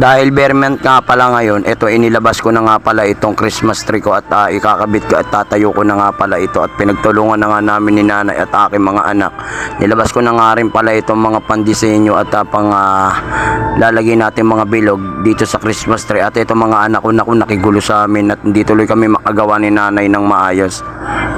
Dahil Berment nga pala ngayon, ito inilabas ko na nga pala itong Christmas tree ko at ah, ikakabit ko at tatayo ko na nga pala ito at pinagtulungan na nga namin ni nanay at aking mga anak. Nilabas ko na nga rin pala itong mga pandisenyo at ah, pang ah, lalagay natin mga bilog dito sa Christmas tree at ito mga anak ko naku nakigulo sa amin at hindi tuloy kami makagawa ni nanay ng maayos.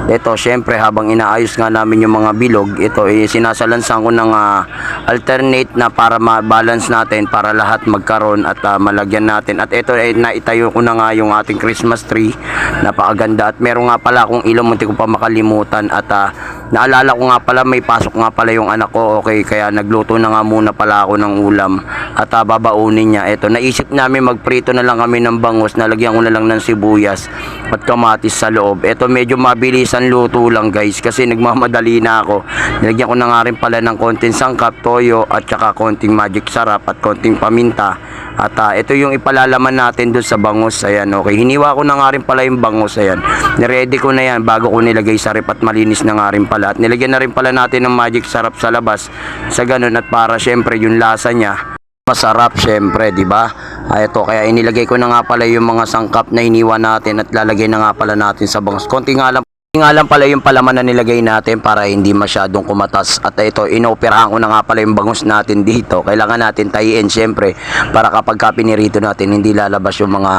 Ito, syempre, habang inaayos nga namin yung mga bilog, ito, eh, sinasalansan ko ng ah, alternate na para ma-balance natin, para lahat magkaroon at ah, malagyan natin. At ito, eh, naitayo ko na nga yung ating Christmas tree. Napakaganda. At meron nga pala akong ilong, munti ko pa makalimutan. At ah, naalala ko nga pala, may pasok nga pala yung anak ko. Okay, kaya nagluto na nga muna pala ako ng ulam. At ah, babaunin niya. Ito, naisip namin magprito na lang kami ng bangus. Nalagyan ko na lang ng sibuyas at kamatis sa loob. Ito, medyo mabilisan luto lang guys kasi nagmamadali na ako. Nilagyan ko na nga rin pala ng konting sangkap, toyo at saka konting magic sarap at konting paminta. At ah, ito yung ipalalaman natin doon sa bangus. Ayan, okay. Hiniwa ko na nga rin pala yung bangus. Ayan. Niready ko na yan bago ko nilagay sa rep at malinis na nga rin pala. At nilagyan na rin pala natin ng magic sarap sa labas. Sa ganun at para syempre yung lasa niya masarap syempre, di ba? Ah, ito, kaya inilagay ko na nga pala yung mga sangkap na iniwan natin at lalagay na nga pala natin sa bangus. Konti nga lang nga lang pala yung palaman na nilagay natin para hindi masyadong kumatas. At ito, inoperahan ko na nga pala yung bangus natin dito. Kailangan natin tayin syempre para kapag ka pinirito natin hindi lalabas yung mga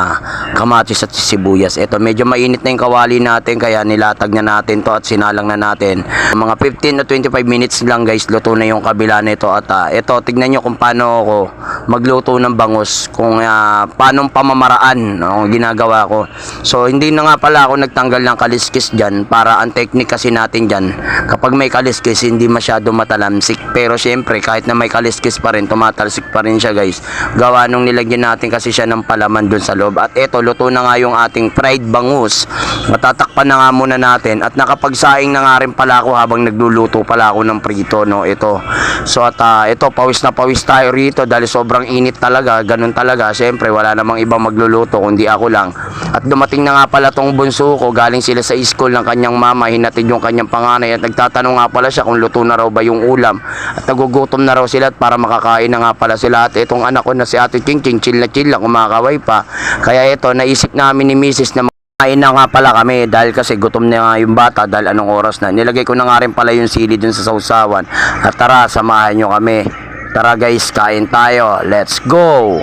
kamatis at sibuyas. Ito, medyo mainit na yung kawali natin kaya nilatag na natin to at sinalang na natin. Mga 15 to 25 minutes lang guys, luto na yung kabila nito. At ah, ito, tignan nyo kung paano ako magluto ng bangus, kung uh, paano pamamaraan no, ginagawa ko. So, hindi na nga pala ako nagtanggal ng kaliskis dyan para ang technique kasi natin dyan, kapag may kaliskis, hindi masyado matalamsik. Pero syempre, kahit na may kaliskis pa rin, tumatalsik pa rin siya guys. Gawa nung nilagyan natin kasi siya ng palaman dun sa loob. At eto, luto na nga yung ating fried bangus. Matatakpan na nga muna natin. At nakapagsaing na nga rin pala ako habang nagluluto pala ako ng prito, no? Ito. So, at ah, ito, pawis na pawis tayo rito dahil sobrang init talaga. Ganun talaga. Syempre, wala namang ibang magluluto kundi ako lang. At dumating na nga pala tong bunso ko. Galing sila sa school ng kanyang mama. Hinatid yung kanyang panganay. At nagtatanong nga pala siya kung luto na raw ba yung ulam. At nagugutom na raw sila para makakain na nga pala sila. At itong anak ko na si Ate Ching Ching, chill na chill lang, kumakaway pa. Kaya ito, naisip namin ni Mrs. na Kain na nga pala kami dahil kasi gutom na yung bata dahil anong oras na. Nilagay ko na nga rin pala yung sili dun sa sausawan. At tara, samahan nyo kami. Tara guys, kain tayo. Let's go!